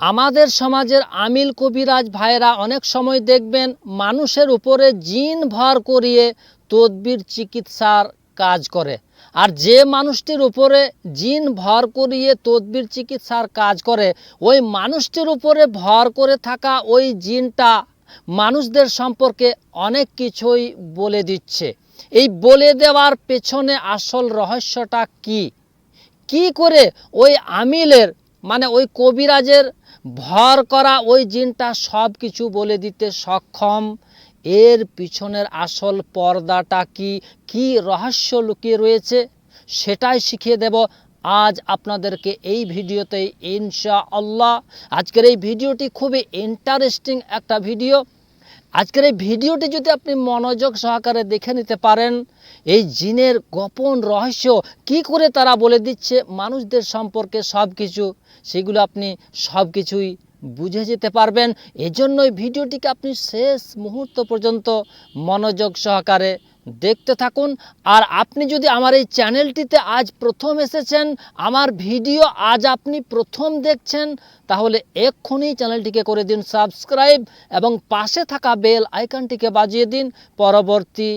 আমাদের সমাজের আমিল কবিরাজ ভাইরা অনেক সময় দেখবেন মানুষের উপরে জিন ভর করিয়ে তদবির চিকিৎসার কাজ করে। আর যে মানুষটির উপরে জিন ভর করিয়ে তদবির চিকিৎসার কাজ করে, ওই মানুষটির উপরে ভর করে থাকা ওই জিনটা মানুষদের সম্পর্কে অনেক কিছুই বলে দিচ্ছে। এই বলে দেওয়ার পেছনে আসল রহস্যটা কী? কি করে ওই আমিলের মানে ওই কবিরাজের ভর করা ওই জিনটা সব কিছু বলে দিতে সক্ষম। এর পিছনের আসল পর্দাটা কি? কি রহস্য লুকিয়ে রয়েছে? সেটাই শিখিয়ে দেব আজ আপনাদেরকে এই ভিডিওতে ইনশা আল্লাহ আজকের এই ভিডিওটি খুবই ইন্টারেস্টিং একটা ভিডিও। আজকের এই ভিডিওটি যদি আপনি মনোযোগ সহকারে দেখে নিতে পারেন, এই জিনের গোপন রহস্য কি করে তারা বলে দিচ্ছে, মানুষদের সম্পর্কে সব কিছু সেগুলো আপনি সব কিছুই বুঝে যেতে পারবেন। এজন্যই ভিডিওটিকে আপনি শেষ মুহূর্ত পর্যন্ত মনোযোগ সহকারে দেখতে থাকুন। আর আপনি যদি আমার এই চ্যানেলটিতে আজ প্রথম এসেছেন, আমার ভিডিও আজ আপনি প্রথম দেখছেন, তাহলে এক্ষুনি চ্যানেলটিকে করে দিন সাবস্ক্রাইব এবং পাশে থাকা বেল আইকনটিকে বাজিয়ে দিন পরবর্তী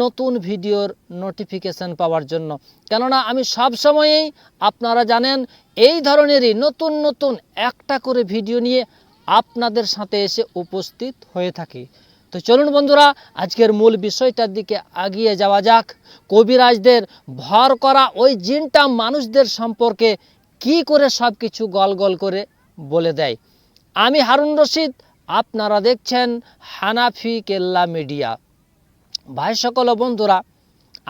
নতুন ভিডিওর নোটিফিকেশান পাওয়ার জন্য। কেননা আমি সব সময়েই, আপনারা জানেন, এই ধরনেরই নতুন নতুন একটা করে ভিডিও নিয়ে আপনাদের সাথে এসে উপস্থিত হয়ে থাকি। তো চলুন বন্ধুরা, আজকের মূল বিষয়টার দিকে আগিয়ে যাওয়া যাক। কবিরাজদের ভর করা ওই জিনটা মানুষদের সম্পর্কে কি করে সব কিছু গল গল করে বলে দেয়। আমি হারুন রশিদ, আপনারা দেখছেন হানাফি কেল্লা মিডিয়া। ভাই সকল বন্ধুরা,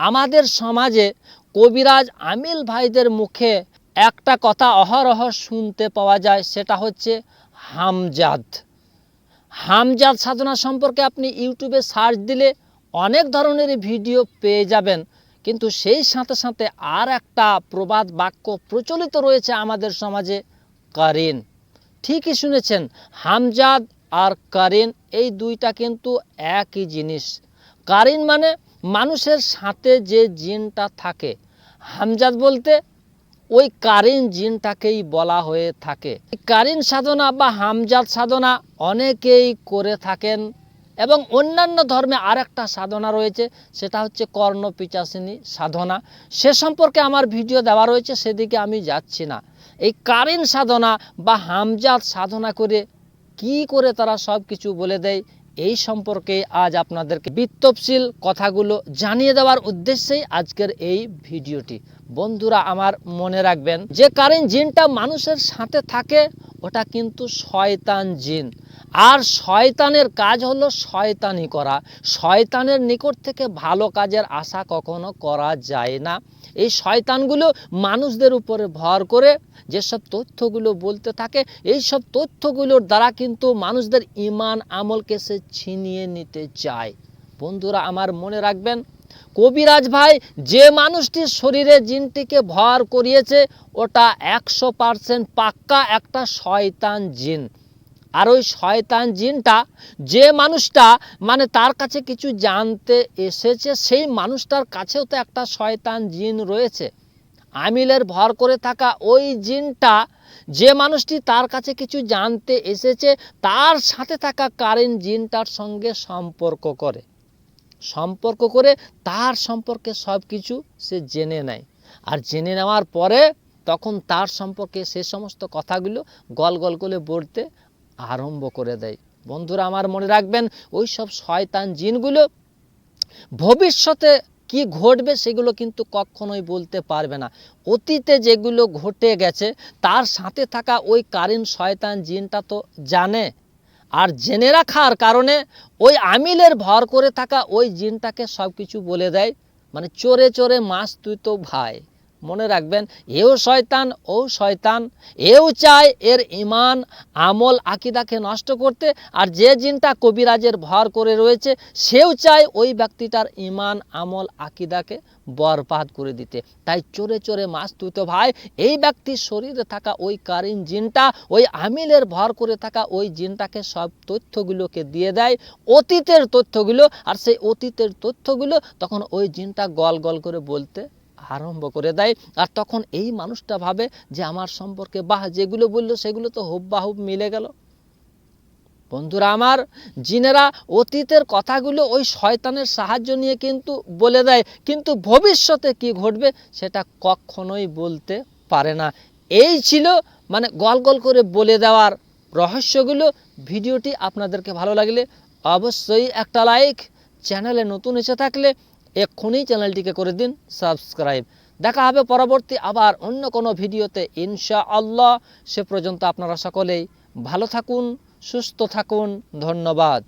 আমাদের সমাজে কবিরাজ আমিল ভাইদের মুখে একটা কথা অহরহ শুনতে পাওয়া যায়, সেটা হচ্ছে হামজাদ। হামজাদ সাধনা সম্পর্কে আপনি ইউটিউবে সার্চ দিলে অনেক ধরনের ভিডিও পেয়ে যাবেন। কিন্তু সেই সাথে সাথে আর একটা প্রবাদ বাক্য প্রচলিত রয়েছে আমাদের সমাজে, কারিন। ঠিকই শুনেছেন, হামজাদ আর কারিন এই দুইটা কিন্তু একই জিনিস। কারিন মানে মানুষের সাথে যে জিনটা থাকে। হামজাদ বলতে ওই কারিন জিনটাকেই বলা হয়ে থাকে। কারিন সাধনা বা হামজাত সাধনা অনেকেই করে থাকেন এবং অন্যান্য ধর্মে আরেকটা সাধনা রয়েছে, সেটা হচ্ছে কর্ণ পিচাসিনী সাধনা। সে সম্পর্কে আমার ভিডিও দেওয়া রয়েছে, সেদিকে আমি যাচ্ছি না। এই কারিন সাধনা বা হামজাত সাধনা করে কি করে তারা সব কিছু বলে দেয় এই সম্পর্কে আজ আপনাদেরকে বিত্তপশীল কথাগুলো জানিয়ে দেওয়ার উদ্দেশ্যেই আজকের এই ভিডিওটি। বন্ধুরা, আমার মনে রাখবেন, যে কারেন্ট জিনটা মানুষের সাথে থাকে, ওটা কিন্তু শয়তান জিন। আর শয়তানের কাজ হলো শয়তানি করা। শয়তানের নিকট থেকে ভালো কাজের আশা কখনো করা যায় না। এই শয়তানগুলো মানুষদের উপরে ভর করে যেসব তথ্যগুলো বলতে থাকে এই সব তথ্যগুলোর দ্বারা কিন্তু মানুষদের ইমান আমলকে সে ছিনিয়ে নিতে চায়। বন্ধুরা, আমার মনে রাখবেন, কবিরাজ ভাই যে মানুষটির শরীরে জিনটিকে ভর করিয়েছে, ওটা একশো পারসেন্ট পাক্কা একটা শয়তান জিন। আর ওই শয়তান জিনটা, যে মানুষটা মানে তার কাছে কিছু জানতে এসেছে, সেই মানুষটার কাছেও তো একটা শয়তান জিন রয়েছে। আমিলের ভর করে থাকা ওই জিনটা, যে মানুষটি তার কাছে কিছু জানতে এসেছে, তার সাথে থাকা কারেন্ট জিনটার সঙ্গে সম্পর্ক করে। সম্পর্ক করে তার সম্পর্কে সব কিছু সে জেনে নেয়। আর জেনে নেওয়ার পরে তখন তার সম্পর্কে সে সমস্ত কথাগুলো গল গল করে বলতে আরম্ভ করে দেয়। বন্ধুরা, আমার মনে রাখবেন ওই সব শয়তান জিনগুলো ভবিষ্যতে কি ঘটবে সেগুলো কিন্তু কখনোই বলতে পারবে না। অতীতে যেগুলো ঘটে গেছে, তার সাথে থাকা ওই কারিন শয়তান জিনটা তো জানে। আর জেনে রাখার কারণে ওই আমিলের ভর করে থাকা ওই জিনটাকে সব কিছু বলে দেয়। মানে চোরে চোরে মাছ তুই তো ভাই। মনে রাখবেন, এও শয়তান, ও শয়তান। এও চায় এর ইমান আমল আকিদাকে নষ্ট করতে, আর যে জিনটা কবিরাজের ভর করে রয়েছে, সেও চায় ওই ব্যক্তিটার ইমান আমল আকিদাকে বরবাদ করে দিতে। তাই চোরে চোরে মাছ তুই তো ভাই, এই ব্যক্তির শরীরে থাকা ওই কারিন জিনটা, ওই আমিলের ভর করে থাকা ওই জিনটাকে সব তথ্যগুলোকে দিয়ে দেয়, অতীতের তথ্যগুলো, আর সেই অতীতের তথ্যগুলো তখন ওই জিনটা গল গল করে বলতে আরম্ভ করে দেয়। আর তখন এই মানুষটা ভাবে যে আমার সম্পর্কে বাহ যেগুলো বলল সেগুলো তো হুববাহুব মিলে গেল। বন্ধুরা আমার, জিনেরা অতীতের কথাগুলো ওই শয়তানের সাহায্য নিয়ে কিন্তু বলে দেয়, কিন্তু ভবিষ্যতে কি ঘটবে সেটা কখনোই বলতে পারে না। এই ছিল মানে গল গল করে বলে দেওয়ার রহস্যগুলো। ভিডিওটি আপনাদেরকে ভালো লাগলে অবশ্যই একটা লাইক, চ্যানেলে নতুন এসে থাকলে এক্ষুনি চ্যানেলটিকে করে দিন সাবস্ক্রাইব। দেখা হবে পরবর্তী আবার অন্য কোনো ভিডিওতে। ইনশা আল্লাহ সে পর্যন্ত আপনারা সকলেই ভালো থাকুন, সুস্থ থাকুন। ধন্যবাদ।